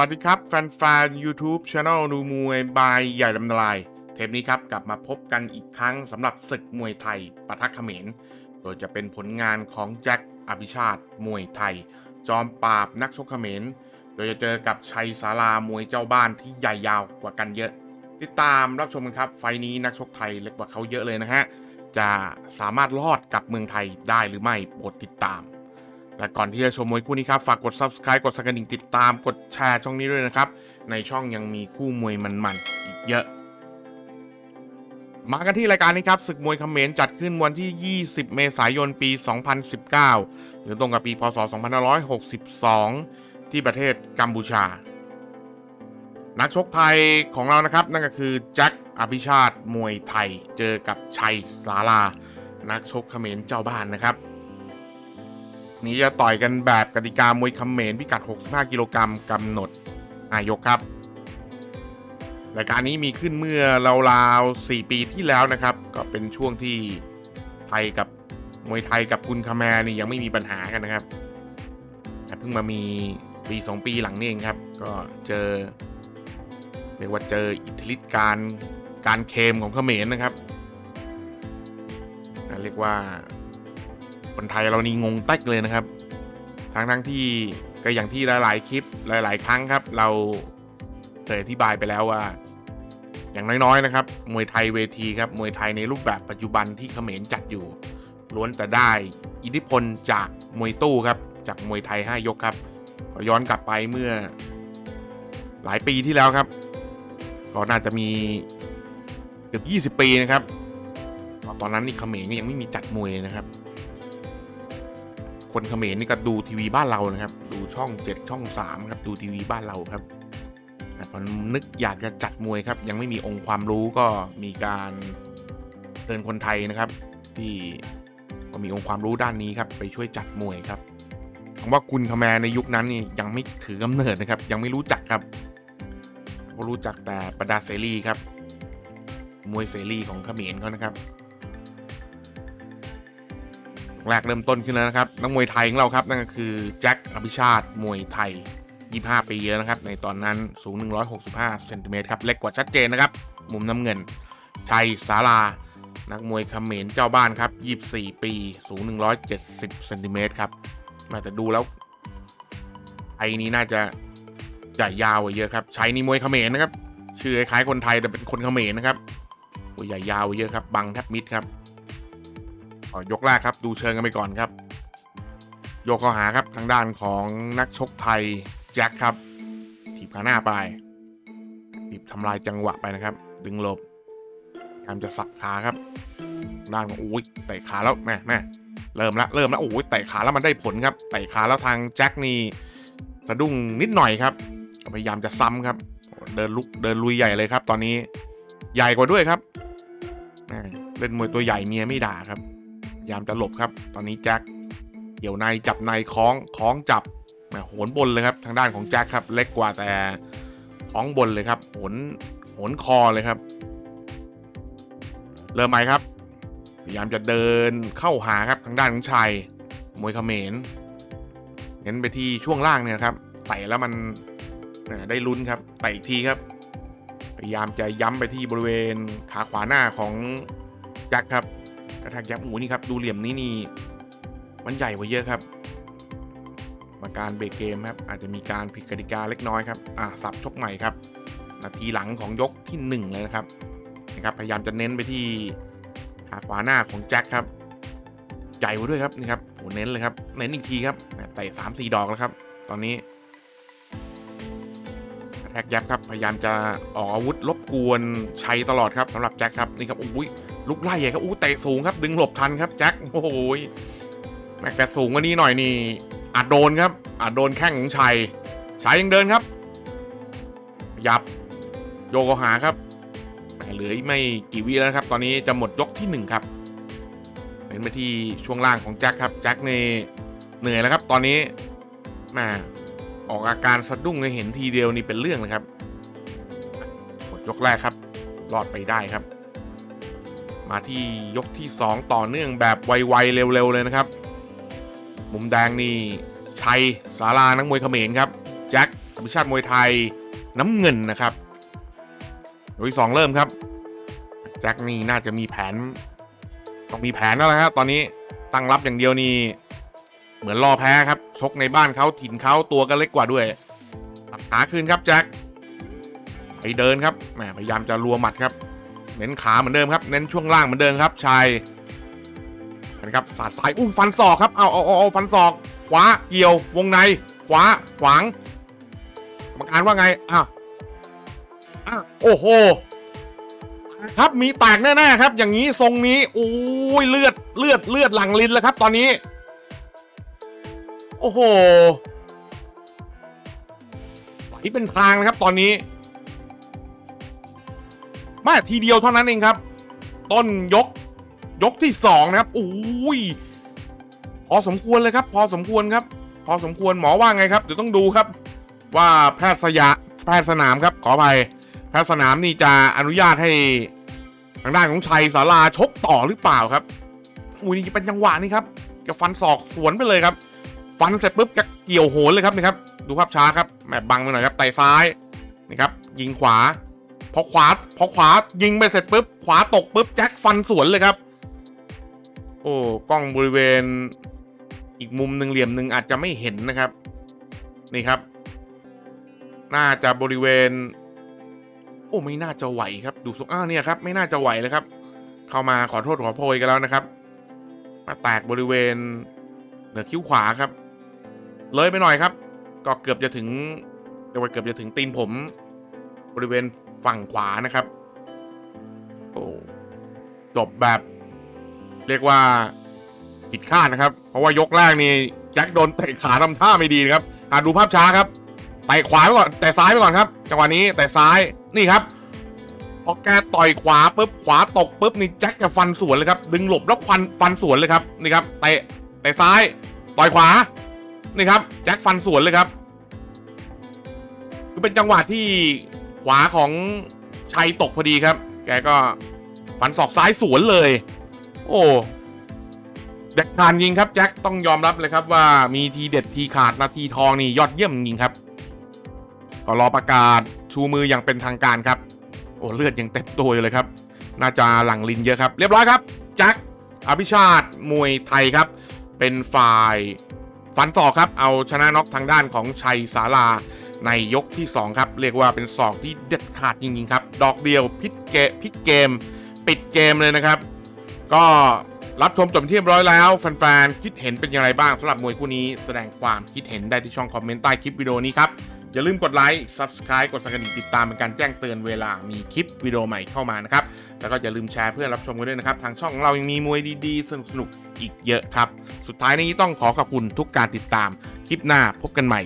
วัสดีครับ แฟนๆ YouTube Channel ดูมวยบายใหญ่ลำนลาย เทปนี้ครับ กลับมาพบกันอีกครั้งสำหรับศึกมวยไทยปะทะเขมร โดยจะเป็นผลงานของแจ็คอภิชาติมวยไทย จอมปราบนักชกเขมร โดยจะเจอกับชัยสารามวยเจ้าบ้านที่ใหญ่ยาวกว่ากันเยอะ ติดตามรับชมกันครับ ไฟนี้นักชกไทยเล็กกว่าเขาเยอะเลยนะฮะจะสามารถรอดกลับเมืองไทยได้หรือไม่โปรดติดตาม และก่อนที่จะชมมวยคู่นี้ครับ ฝากกด subscribe กดสักกระดิ่งติดตามกดแชร์ช่องนี้ด้วยนะครับ ในช่องยังมีคู่มวยมันๆอีกเยอะ มากันที่รายการนี้ครับศึกมวยเขมรจัดขึ้นวันที่ 20 เมษายนปี 2019 หรือตรงกับปีพศ 2562 ที่ประเทศกัมพูชา นักชกไทยของเรานะครับ นั่นก็คือแจ็คอภิชาติมวยไทย เจอกับชัยสารานักชกเขมรเจ้าบ้านนะครับ นี้จะต่อยกันแบบกติกามวยเขมรพิกัด 65 กิโลกรัมกำหนดนายกครับรายการนี้มีขึ้นเมื่อราวๆ4ปีที่แล้วนะครับ ก็เป็นช่วงที่ไทยกับมวยไทยกับกุนคาแมรนี่ยังไม่มีปัญหากันนะครับแต่เพิ่งมามีปี2ปีหลังนี่เองครับ ก็เจอเรียกว่าเจออิทธิฤทธิ์การการเคมของเขมรนะครับเรียกว่า คนไทยเรานี่งงแตกเลยนะครับ ทั้งทั้งที่ก็อย่างที่หลายๆคลิปหลาย ๆ ครั้งครับ เราเคยอธิบายไปแล้วว่า อย่างน้อยๆนะครับ มวยไทยเวทีครับ มวยไทยในรูปแบบปัจจุบันที่เขมรจัดอยู่ ล้วนแต่ได้อิทธิพลจากมวยตู้ครับ จากมวยไทย 5 ยกครับย้อนกลับไปเมื่อหลายปีที่แล้วครับก็น่าจะมีเกือบ 20 ปีนะครับ ตอนนั้นนี่เขมรยังไม่มีจัดมวยนะครับ คนเขมรนี่ก็ดูทีวีบ้านเรานะครับ ดูช่อง 7 ช่อง3ครับดูทีวีบ้านเราครับแต่พอนึกอยากจะจัดมวยครับ ยังไม่มีองค์ความรู้ก็มีการเชิญคนไทยนะครับ ที่ก็มีองค์ความรู้ด้านนี้ครับ ไปช่วยจัดมวยครับคำว่าคุณคแมรในยุคนั้นนี่ยังไม่ถือกำเนิดนะครับ ยังไม่รู้จักครับเขารู้จักแต่ประดาเสรีครับ มวยเสรีของเขมรเขานะครับ แรกเริ่มต้นขึ้นแล้วนะครับนักมวยไทยของเราครับนั่นก็คือแจ็คอภิชาติมวยไทย 25 ปีแล้วนะครับในตอนนั้นสูง 165เซนติเมตรครับเล็กกว่าชัดเจนนะครับมุมน้ำเงินชัยสารานักมวยเขมรเจ้าบ้านครับ 24 ปีสูง 170เซนติเมตรครับมาแต่ดูแล้วไอ้นี้น่าจะใหญ่ยาวกว่าเยอะครับชัยนี่มวยเขมรนะครับชื่อคล้ายคนไทยแต่เป็นคนเขมรนะครับโอ้ใหญ่ยาวกว่าเยอะครับบังแทบมิดครับ อยกแรกครับ ดูเชิงกันไปก่อนครับยกเข้าหาครับทางด้านของนักชกไทยแจ็คครับถีบขาหน้าไปถีบทำลายจังหวะไปนะครับ ดึงหลบพยายามจะสับขาครับ ด้านของอุ้ยเตะขาแล้วแม่แม่เริ่มละเริ่มแล้วโอ้ยเตะขาแล้วมันได้ผลครับเตะขาแล้วทางแจ็คนี่สะดุ้งนิดหน่อยครับพยายามจะซ้ำครับ เดินลุกเดินลุยใหญ่เลยครับ ตอนนี้ใหญ่กว่าด้วยครับเล่นมวยตัวใหญ่เมียไม่ด่าครับ ยายามจะหลบครับ ตอนนี้แจ็คเกี่ยวในจับในคล้องคล้องจับแหมโหนบนเลยครับทางด้านของแจ็คครับ เล็กกว่าแต่คล้องบนเลยครับโหนโหนคอเลยครับ เริ่มใหม่ครับ พยายามจะเดินเข้าหาครับทางด้านของชัยมวยเขมรเน้นไปที่ช่วงล่างเนี่ยครับไต่แล้วมันได้ลุ้นครับไต่อีกทีครับ พยายามจะย้ำไปที่บริเวณขาขวาหน้าของแจ็คครับ กระแทกยับหูนี่ครับ ดูเหลี่ยมนี้นี่ มันใหญ่กว่าเยอะครับกรรมาการเบรกเกมครับ อาจจะมีการผิดกติกาเล็กน้อยครับ อ่าสับชกใหม่ครับ นาทีหลังของยกที่หนึ่งเลยนะครับนะครับ พยายามจะเน้นไปที่ขาขวาหน้าของแจ็คครับ ใหญ่กว่าด้วยครับนี่ครับโหเน้นเลยครับ เน้นอีกทีครับเตะสามสี่ดอกแล้วครับ ตอนนี้กระแทกยับครับ พยายามจะออกอาวุธรบกวนชัยตลอดครับสำหรับแจ็คครับนี่ครับอุ้ย ลุกไล่ใหญ่ครับอู้เตะสูงครับ ดึงหลบทันครับแจ็คโอ้โหยแม่งแต่สูงกว่านี้หน่อยนี่อาจโดนครับอาจโดนแข้งของชัยชัยยังเดินครับยับโยกเอาหาครับแหม่เหลือไม่กี่วิแล้วครับ ตอนนี้จะหมดยกที่หนึ่งครับเน้นไปที่ช่วงล่างของแจ็คครับแจ็คนี่เหนื่อยแล้วครับ ตอนนี้ม่ออกอาการสะดุ้งเลยเห็นทีเดียวนี่เป็นเรื่องเลยครับหมดยกแรกครับรอดไปได้ครับ มาที่ยกที่ 2 ต่อเนื่องแบบไวๆเร็วๆเลยนะครับ มุมแดงนี่ชัยสารานักมวยเขมรครับแจ็คอภิชาติมวยไทยน้ำเงินนะครับโดยสองเริ่มครับแจ็คนี่น่าจะมีแผนต้องมีแผนแล้วนะครับตอนนี้ตั้งรับอย่างเดียวนี่เหมือนรอแพ้ครับชกในบ้านเขาถิ่นเขาตัวก็เล็กกว่าด้วยตัดขาคืนครับแจ็คไปเดินครับแหมพยายามจะรัวหมัดครับ เน้นขาเหมือนเดิมครับ เน้นช่วงล่างเหมือนเดิมครับชายนะครับสาดสายอุ้มฟันศอกครับเอาเอาเอาเอาฟันศอก ขวาเกี่ยววงใน ขวาขวางกรรมการว่าไงอ้าวอ้าวโอ้โหครับมีแตกแน่ๆครับ อย่างนี้ทรงนี้โอ้ยเลือดเลือดเลือดหลังลิ้นแล้วครับ ตอนนี้ โอ้โหไหลเป็นทางนะครับตอนนี้ ม่ทีเดียวเท่านั้นเองครับ ต้นยกยกที่สองนะครับโอ้ยพอสมควรเลยครับ พอสมควรครับ พอสมควรหมอว่าไงครับเดี๋ยวต้องดูครับ ว่าแพทย์สยะแพทย์สนามครับขออภัยแพทย์สนามนี่จะอนุญาตให้ทางด้านของชัยสาราชกต่อหรือเปล่าครับอุ้ยนี่เป็นจังหวะนี่ครับจะฟันศอกสวนไปเลยครับ ฟันเสร็จปุ๊บจะเกี่ยวโหนเลยครับนี่ครับ ดูภาพช้าครับแหมบังไปหน่อยครับไต่ซ้ายนี่ครับยิงขวา พอขวาพอขวายิงไปเสร็จปุ๊บขวาตกปุ๊บแจ็คฟันสวนเลยครับ โอ้กล้องบริเวณ อีกมุมหนึ่งเหลี่ยมหนึ่งอาจจะไม่เห็นนะครับ นี่ครับ น่าจะบริเวณ โอ้ไม่น่าจะไหวครับ ดูทรงอ้าวเนี่ยครับ ไม่น่าจะไหวเลยครับ เข้ามาขอโทษขอโพยกันแล้วนะครับ มาแตกบริเวณ เหนือคิ้วขวาครับ เลยไปหน่อยครับ ก็เกือบจะถึงเรียกว่าเกือบจะถึงตีนผม บริเวณ ฝั่งขวานะครับ โอ้จบแบบ เรียกว่าผิดคาดนะครับ เพราะว่ายกแรกนี่แจ็คโดนเตะขาทำท่าไม่ดีนะครับอะดูภาพช้าครับเตะขวาไปก่อนแต่ซ้ายไปก่อนครับจังหวะนี้แต่ซ้ายนี่ครับพอแกต่อยขวาปุ๊บขวาตกปุ๊บนี่แจ็คจะฟันสวนเลยครับ ดึงหลบแล้วฟันฟันสวนเลยครับนี่ครับเตะเตะซ้ายต่อยขวานี่ครับแจ็คฟันสวนเลยครับคือเป็นจังหวะที่ ขวาของชัยตกพอดีครับ แกก็ฟันศอกซ้ายสวนเลย โอ้แจ็คทานยิงครับแจ็คต้องยอมรับเลยครับว่ามีทีเด็ดทีขาดนาทีทองนี่ยอดเยี่ยมจริงครับก็รอประกาศชูมืออย่างเป็นทางการครับ โอ้เลือดยังเต็มตัวอยู่เลยครับ น่าจะหลังลินเยอะครับ เรียบร้อยครับแจ็คอภิชาติมวยไทยครับ เป็นฝ่ายฟันศอครับ เอาชนะน็อกทางด้านของชัยสารา ในยกที่ 2 ครับ เรียกว่าเป็นศอกที่เด็ดขาดจริงๆครับ ดอกเดียวพิกเกพิกเกม ปิดเกมเลยนะครับ ก็รับชมจบที่เรียบร้อยแล้วแฟนๆคิดเห็นเป็นอย่างไรบ้างสำหรับมวยคู่นี้แสดงความคิดเห็นได้ที่ช่องคอมเมนต์ใต้คลิปวิดีโอนี้ครับ อย่าลืมกดไลค์ Subscribe กดสั่นกระดิ่งติดตามเป็นการแจ้งเตือนเวลามีคลิปวิดีโอใหม่เข้ามานะครับ แล้วก็อย่าลืมแชร์เพื่อรับชมกันด้วยนะครับ ทางช่องของเรายังมีมวยดีๆ สนุกๆอีกเยอะครับ สุดท้ายนี้ต้องขอขอบคุณทุกการติดตามคลิปหน้าพบกันใหม่